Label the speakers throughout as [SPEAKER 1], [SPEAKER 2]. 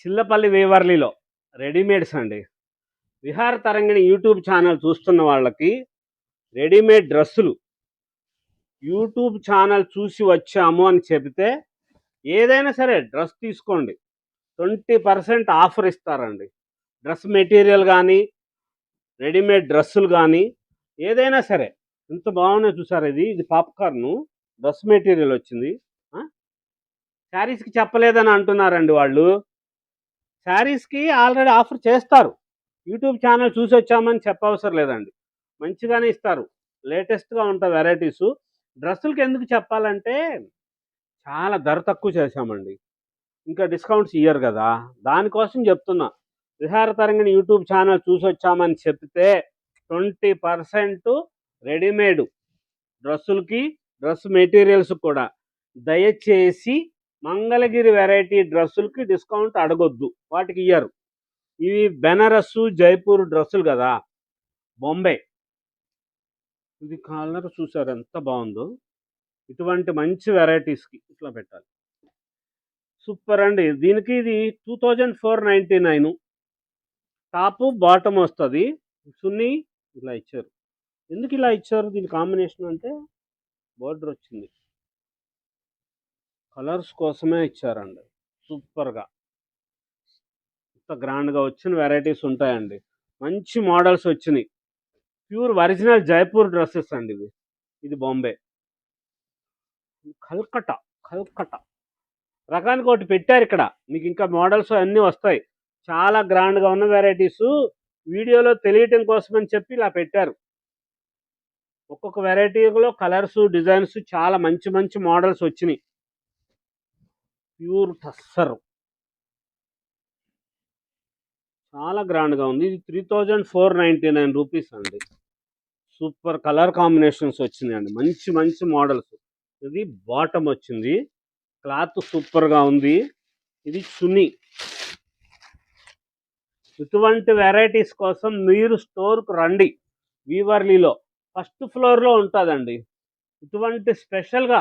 [SPEAKER 1] Chillapalli వేవర్లీలో readymades అండి. విహార తరంగిణి YouTube channel చూస్తున్న వాళ్ళకి రెడీమేడ్ డ్రెస్సులు యూట్యూబ్ ఛానల్ చూసి వచ్చాము అని చెబితే ఏదైనా సరే డ్రెస్ తీసుకోండి. ట్వంటీ పర్సెంట్ ఆఫర్ ఇస్తారండి. డ్రెస్ మెటీరియల్ కానీ రెడీమేడ్ డ్రెస్సులు కానీ ఏదైనా సరే. ఎంత బాగున్నాయి చూసారు ఇది? ఇది పాప్కార్న్. డ్రెస్ మెటీరియల్ వచ్చింది. శారీస్కి చెప్పలేదని అంటున్నారండి వాళ్ళు. శారీస్కి ఆల్రెడీ ఆఫర్ చేస్తారు. యూట్యూబ్ ఛానల్ చూసి వచ్చామని చెప్పవసరం లేదండి. మంచిగానే ఇస్తారు. లేటెస్ట్గా ఉంటాయి వెరైటీస్. డ్రెస్సులకి ఎందుకు చెప్పాలంటే చాలా ధర తక్కువ చేశామండి. ఇంకా డిస్కౌంట్స్ ఇయ్యరు కదా. దానికోసం చెప్తున్నా. విహార తరంగిణి యూట్యూబ్ ఛానల్ చూసి వచ్చామని చెప్తే ట్వంటీ పర్సెంట్ రెడీమేడ్ డ్రెస్సులకి డ్రెస్ మెటీరియల్స్ కూడా దయచేసి మంగళగిరి వెరైటీ డ్రెస్సులకి డిస్కౌంట్ అడగొద్దు. వాటికి ఇయ్యరు. ఇవి బెనారస్సు జైపూర్ డ్రెస్సులు కదా. బొంబే. ఇది కాలర్ చూసారు? ఎంత బాగుందో. ఇటువంటి మంచి వెరైటీస్కి ఇట్లా పెట్టాలి. సూపర్ అండి. దీనికి ఇది two thousand four ninety nine. Top bottom వస్తుంది. సున్ని ఇలా ఇచ్చారు. ఎందుకు ఇలా ఇచ్చారు? దీని కాంబినేషన్ అంటే బోర్డర్ వచ్చింది. కలర్స్ కోసమే ఇచ్చారండి. సూపర్గా. ఇంత గ్రాండ్గా వచ్చిన వెరైటీస్ ఉంటాయండి. మంచి మోడల్స్ వచ్చినాయి. ప్యూర్ ఒరిజినల్ జైపూర్ డ్రెస్సెస్ అండి ఇవి. ఇది బాంబే. Calcutta Calcutta. రకానికి ఒకటి పెట్టారు ఇక్కడ. మీకు ఇంకా మోడల్స్ అన్నీ వస్తాయి. చాలా గ్రాండ్గా ఉన్న వెరైటీస్. వీడియోలో తెలియటం కోసం అని చెప్పి ఇలా పెట్టారు. ఒక్కొక్క వెరైటీలో కలర్స్ డిజైన్స్ చాలా మంచి మంచి మోడల్స్ వచ్చినాయి. ప్యూర్ టస్సర్. చాలా గ్రాండ్గా ఉంది. ఇది three thousand four ninety nine rupees అండి. సూపర్ కలర్ కాంబినేషన్స్ వచ్చినాయి అండి మంచి మంచి మోడల్స్. ఇది బాటమ్ వచ్చింది. క్లాత్ సూపర్గా ఉంది. ఇది చున్నీ ఇటువంటి వెరైటీస్ కోసం మీరు స్టోర్కు రండి. వీవర్లీలో. ఫస్ట్ ఫ్లోర్లో ఉంటుందండి. ఇటువంటి స్పెషల్గా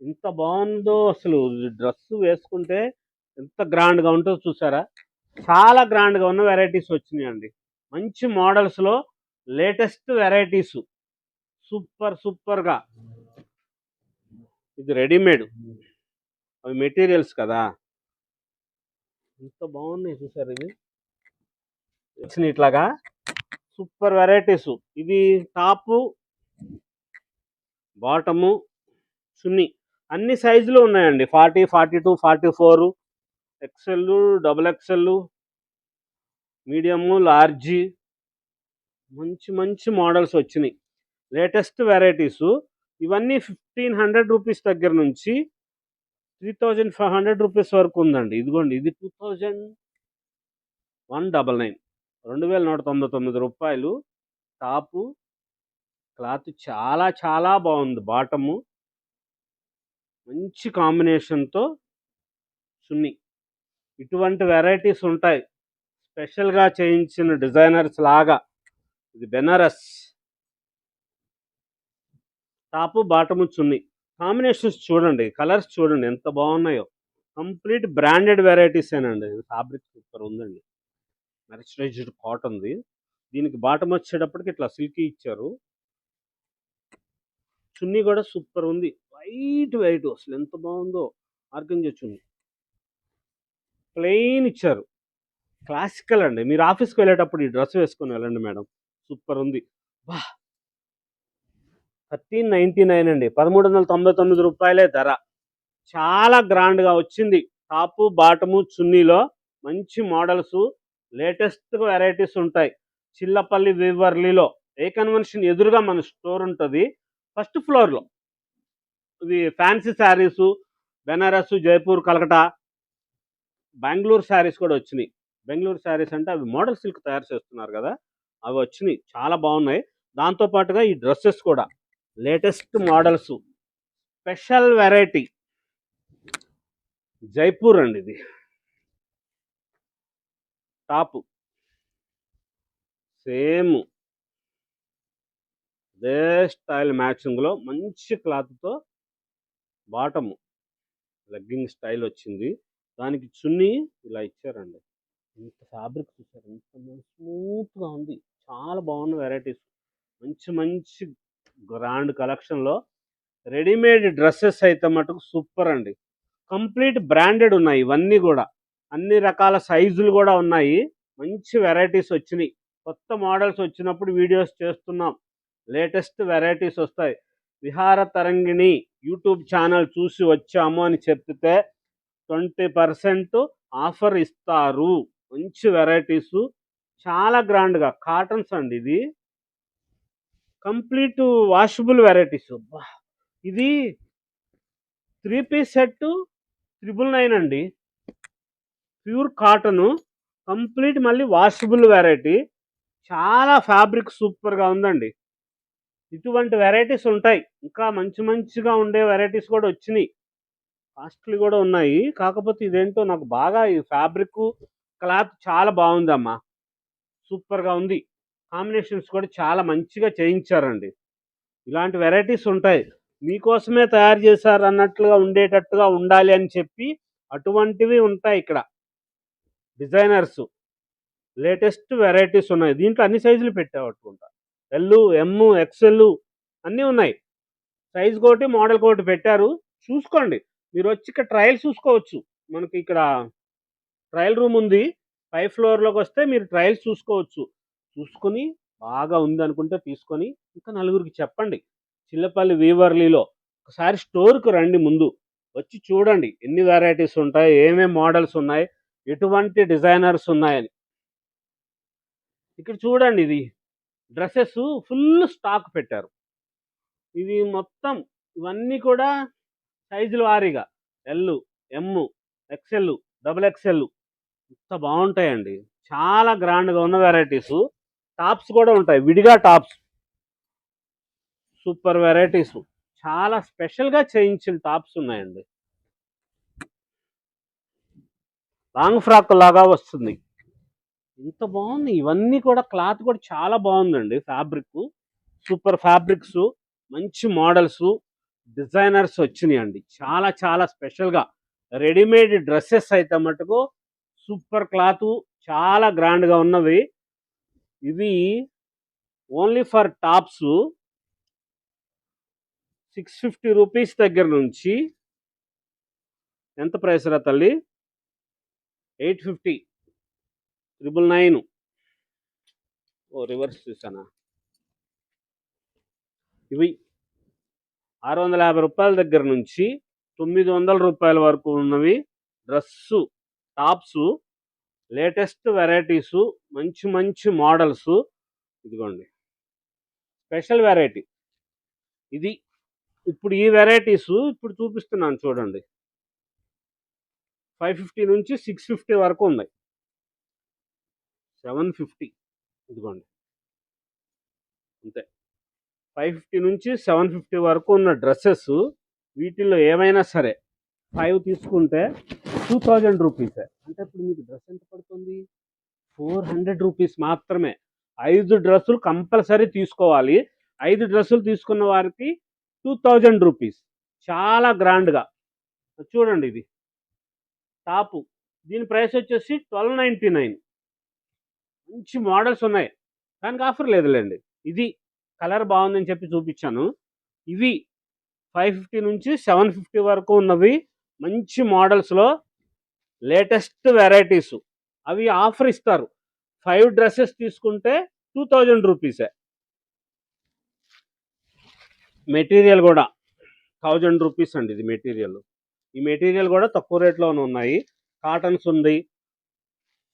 [SPEAKER 1] ఎంత బాగుందో అసలు డ్రెస్ వేసుకుంటే ఎంత గ్రాండ్గా ఉంటుందో చూసారా? చాలా గ్రాండ్గా ఉన్న వెరైటీస్ వచ్చినాయండి. మంచి మోడల్స్లో లేటెస్ట్ వెరైటీస్ సూపర్ సూపర్గా ఇది రెడీమేడ్ అవి మెటీరియల్స్ కదా. ఎంత బాగున్నాయి చూసారు ఇది వచ్చిన ఇట్లాగా. సూపర్ వెరైటీస్ ఇది టాపు బాటము చున్నీ. అన్ని సైజులు ఉన్నాయండి. Forty forty two forty four XL double XL medium large మంచి మంచి మోడల్స్ వచ్చినాయి. Latest varieties. ఇవన్నీ ఫిఫ్టీన్ హండ్రెడ్ రూపీస్ దగ్గర నుంచి three thousand five hundred rupees వరకు ఉందండి. ఇదిగోండి ఇది two thousand one double nine. రెండు వేల నూట తొంభై తొమ్మిది రూపాయలు. టాపు క్లాత్ చాలా చాలా బాగుంది. బాటము మంచి కాంబినేషన్తో చున్నీ ఇటువంటి వెరైటీస్ ఉంటాయి. స్పెషల్గా చేయించిన డిజైనర్స్ లాగా ఇది Banaras. Top bottom chunni combinations చూడండి కలర్స్ చూడండి ఎంత బాగున్నాయో. కంప్లీట్ బ్రాండెడ్ వెరైటీస్ ఏనండి. ఫ్యాబ్రిక్ సూపర్ ఉందండి. మెర్చరైజ్డ్ కాటన్ది దీనికి బాటమ్ వచ్చేటప్పటికి ఇట్లా సిల్కీ ఇచ్చారు. చున్నీ కూడా సూపర్ ఉంది. వైట్ వైట్ అసలు ఎంత బాగుందో ఆర్గంజా చున్నీ ప్లెయిన్ ఇచ్చారు. క్లాసికల్ అండి. మీరు ఆఫీస్కి వెళ్ళేటప్పుడు ఈ డ్రెస్ వేసుకొని వెళ్ళండి మేడం. సూపర్ ఉంది. వా థర్టీన్ నైంటీ నైన్ అండి. పదమూడు వందల తొంభై తొమ్మిది రూపాయలే ధర. చాలా గ్రాండ్గా వచ్చింది. టాపు బాటము చున్నీలో మంచి మోడల్స్ లేటెస్ట్ వెరైటీస్ ఉంటాయి. చిల్లపల్లి వివర్లీలో ఏ కన్వెన్షన్ ఎదురుగా మన స్టోర్ ఉంటుంది. ఫస్ట్ ఫ్లోర్లో. ఇవి ఫ్యాన్సీ శారీస్ బెనారస్ జైపూర్ కలకటా బెంగళూరు శారీస్ కూడా వచ్చినాయి. బెంగళూరు శారీస్ అంటే అవి మోడల్ సిల్క్ తయారు చేస్తున్నారు కదా అవి వచ్చినాయి. చాలా బాగున్నాయి. దాంతోపాటుగా ఈ డ్రెస్సెస్ కూడా latest models. Special variety Jaipur అండి ఇది. టాపు. సేమ్. అదే స్టైల్ మ్యాచింగ్లో మంచి క్లాత్తో బాటము లెగ్గింగ్ స్టైల్ వచ్చింది. దానికి చున్నీ ఇలా ఇచ్చారండి. ఇంత ఫ్యాబ్రిక్ చూసారు ఎంత స్మూత్గా ఉంది. చాలా బాగున్న వెరైటీస్. మంచి మంచి గ్రాండ్ కలెక్షన్లో రెడీమేడ్ డ్రెస్సెస్ అయితే మటుకు సూపర్ అండి. కంప్లీట్ బ్రాండెడ్ ఉన్నాయి ఇవన్నీ కూడా. అన్ని రకాల సైజులు కూడా ఉన్నాయి. మంచి వెరైటీస్ వచ్చినాయి. కొత్త మోడల్స్ వచ్చినప్పుడు వీడియోస్ చేస్తున్నాం. లేటెస్ట్ వెరైటీస్ వస్తాయి. విహార తరంగిణి యూట్యూబ్ ఛానల్ చూసి వచ్చాము అని చెప్తే ట్వంటీ పర్సెంట్ ఆఫర్ ఇస్తారు. మంచి వెరైటీస్. చాలా గ్రాండ్గా. కాటన్స్ అండి ఇది. Complete washable varieties. ఇది three piece set triple nine అండి. Pure cotton. కంప్లీట్ మళ్ళీ వాషబుల్ వెరైటీ. చాలా ఫ్యాబ్రిక్ సూపర్గా ఉందండి. ఇటువంటి వెరైటీస్ ఉంటాయి. ఇంకా మంచి మంచిగా ఉండే వెరైటీస్ కూడా వచ్చినాయి. కాస్ట్లీ కూడా ఉన్నాయి. కాకపోతే ఇదేంటో నాకు బాగా ఈ ఫ్యాబ్రిక్ క్లాత్ చాలా బాగుందమ్మా. సూపర్గా ఉంది. కాంబినేషన్స్ కూడా చాలా మంచిగా చేయించారండి. ఇలాంటి వెరైటీస్ ఉంటాయి. మీకోసమే తయారు చేశారు అన్నట్లుగా ఉండేటట్టుగా ఉండాలి అని చెప్పి అటువంటివి ఉంటాయి ఇక్కడ. డిజైనర్స్ లేటెస్ట్ వెరైటీస్ ఉన్నాయి. దీంట్లో అన్ని సైజులు పెట్టావట్టుకుంటా. ఎల్లు ఎమ్ ఎక్స్ఎల్ అన్నీ ఉన్నాయి. సైజ్ కోటి మోడల్ కోటి పెట్టారు. చూసుకోండి. మీరు వచ్చి ఇక్కడ ట్రయల్ చూసుకోవచ్చు. మనకి ఇక్కడ ట్రయల్ రూమ్ ఉంది. పై ఫ్లోర్లోకి వస్తే మీరు ట్రయల్స్ చూసుకోవచ్చు. చూసుకొని బాగా ఉంది అనుకుంటే తీసుకొని ఇంకా నలుగురికి చెప్పండి. చిల్లపల్లి వీవర్లీలో ఒకసారి స్టోర్కి రండి ముందు. వచ్చి చూడండి ఎన్ని వెరైటీస్ ఉంటాయి ఏమేమి మోడల్స్ ఉన్నాయి ఎటువంటి డిజైనర్స్ ఉన్నాయని. ఇక్కడ చూడండి ఇది. డ్రెస్సెస్ ఫుల్ స్టాక్ పెట్టారు. ఇవి మొత్తం ఇవన్నీ కూడా సైజుల వారీగా. L M XL double XL ఇంత బాగుంటాయండి. చాలా గ్రాండ్గా ఉన్న వెరైటీస్. టాప్స్ కూడా ఉంటాయి. విడిగా టాప్స్. Super varieties. చాలా స్పెషల్గా చేయించిన టాప్స్ ఉన్నాయండి. లాంగ్ ఫ్రాక్ లాగా వస్తుంది. ఇంత బాగుంది. ఇవన్నీ కూడా క్లాత్ కూడా చాలా బాగుందండి ఫ్యాబ్రిక్. సూపర్ ఫ్యాబ్రిక్స్ మంచి మోడల్స్ డిజైనర్స్ వచ్చినాయండి. చాలా చాలా స్పెషల్గా. రెడీమేడ్ డ్రెస్సెస్ అయితే మటుకు సూపర్ క్లాత్ చాలా గ్రాండ్గా ఉన్నవి. ఇవి only for tops six fifty rupees దగ్గర నుంచి ఎంత ప్రైస్ రా తల్లి? Eight fifty. Triple nine. ఓ రివర్స్ చూసానా ఇవి ఆరు వందల యాభై రూపాయల దగ్గర నుంచి తొమ్మిది వందల రూపాయల వరకు ఉన్నవి. డ్రెస్సు టాప్స్ లేటెస్ట్ వెరైటీస్ మంచి మంచి మోడల్స్. ఇదిగోండి. Special variety. ఇది ఇప్పుడు ఈ వెరైటీస్ ఇప్పుడు చూపిస్తున్నాను చూడండి. ఫైవ్ ఫిఫ్టీ నుంచి సిక్స్ ఫిఫ్టీ వరకు ఉన్నాయి. సెవెన్ ఫిఫ్టీ ఇదిగోండి. అంతే. ఫైవ్ ఫిఫ్టీ నుంచి సెవెన్ ఫిఫ్టీ వరకు ఉన్న డ్రెస్సెస్ వీటిల్లో ఏమైనా సరే ఫైవ్ తీసుకుంటే టూ థౌజండ్ రూపీసే. అంటే ఇప్పుడు మీకు డ్రెస్ ఎంత పడుతుంది? ఫోర్ హండ్రెడ్ రూపీస్ మాత్రమే. ఐదు డ్రెస్సులు కంపల్సరీ తీసుకోవాలి. ఐదు డ్రెస్సులు తీసుకున్న వారికి టూ థౌజండ్ రూపీస్. చాలా గ్రాండ్గా. చూడండి ఇది. టాపు. దీని ప్రైస్ వచ్చేసి ట్వెల్వ్ నైంటీ నైన్. మంచి మోడల్స్ ఉన్నాయి. దానికి ఆఫర్ లేదులేండి. ఇది కలర్ బాగుందని చెప్పి చూపించాను. ఇవి ఫైవ్ ఫిఫ్టీ నుంచి సెవెన్ ఫిఫ్టీ వరకు ఉన్నవి. మంచి మోడల్స్లో లేటెస్ట్ వెరైటీస్. అవి ఆఫర్ ఇస్తారు. ఫైవ్ డ్రెస్సెస్ తీసుకుంటే టూ థౌజండ్ రూపీసే. మెటీరియల్ కూడా థౌజండ్ రూపీస్ అండి ఇది మెటీరియల్. ఈ మెటీరియల్ కూడా తక్కువ రేట్లోనే ఉన్నాయి. కాటన్స్ ఉంది.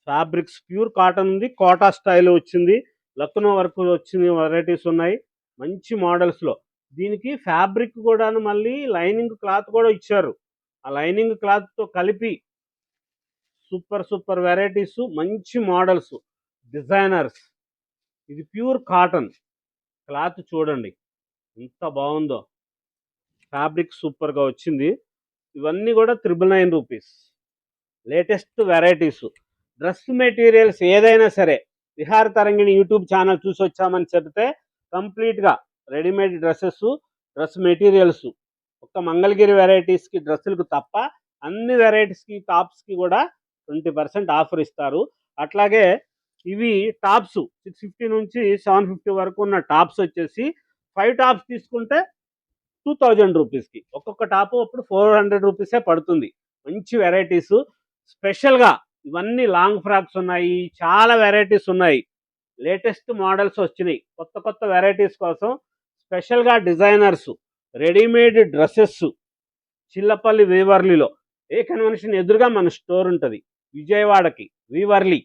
[SPEAKER 1] ఫ్యాబ్రిక్స్ ప్యూర్ కాటన్ ఉంది. కోటా స్టైల్ వచ్చింది. లక్నో వరకు వచ్చిన వెరైటీస్ ఉన్నాయి. మంచి మోడల్స్లో దీనికి ఫ్యాబ్రిక్ కూడాను మళ్ళీ లైనింగ్ క్లాత్ కూడా ఇచ్చారు. ఆ లైనింగ్ క్లాత్తో కలిపి సూపర్ సూపర్ వెరైటీస్ మంచి మోడల్స్ డిజైనర్స్. ఇది ప్యూర్ కాటన్. క్లాత్ చూడండి. ఎంత బాగుందో. ఫ్యాబ్రిక్ సూపర్గా వచ్చింది. ఇవన్నీ కూడా triple nine rupees. Latest varieties. Dress materials ఏదైనా సరే విహార తరంగిణి యూట్యూబ్ ఛానల్ చూసి వచ్చామని చెప్తే కంప్లీట్గా రెడీమేడ్ డ్రెస్సెస్ డ్రెస్ మెటీరియల్స్ ఒక్క మంగళగిరి వెరైటీస్కి డ్రెస్సులకు తప్ప అన్ని వెరైటీస్కి టాప్స్కి కూడా ట్వంటీ పర్సెంట్ ఆఫర్ ఇస్తారు. అట్లాగే ఇవి టాప్స్ సిక్స్ ఫిఫ్టీ నుంచి సెవెన్ ఫిఫ్టీ వరకు ఉన్న టాప్స్ వచ్చేసి ఫైవ్ టాప్స్ తీసుకుంటే టూ థౌజండ్ రూపీస్కి ఒక్కొక్క టాప్ అప్పుడు ఫోర్ హండ్రెడ్ రూపీసే పడుతుంది. మంచి వెరైటీస్ స్పెషల్గా ఇవన్నీ లాంగ్ ఫ్రాక్స్ ఉన్నాయి చాలా వెరైటీస్ ఉన్నాయి. లేటెస్ట్ మోడల్స్ వచ్చినాయి. కొత్త కొత్త వెరైటీస్ కోసం స్పెషల్గా డిజైనర్స్ రెడీమేడ్ డ్రెస్సెస్ చిల్లపల్లి వీవర్లీలో ఏ కన్వెన్షన్ ఎదురుగా మన స్టోర్ ఉంటుంది. విజయవాడకి వీవర్లీ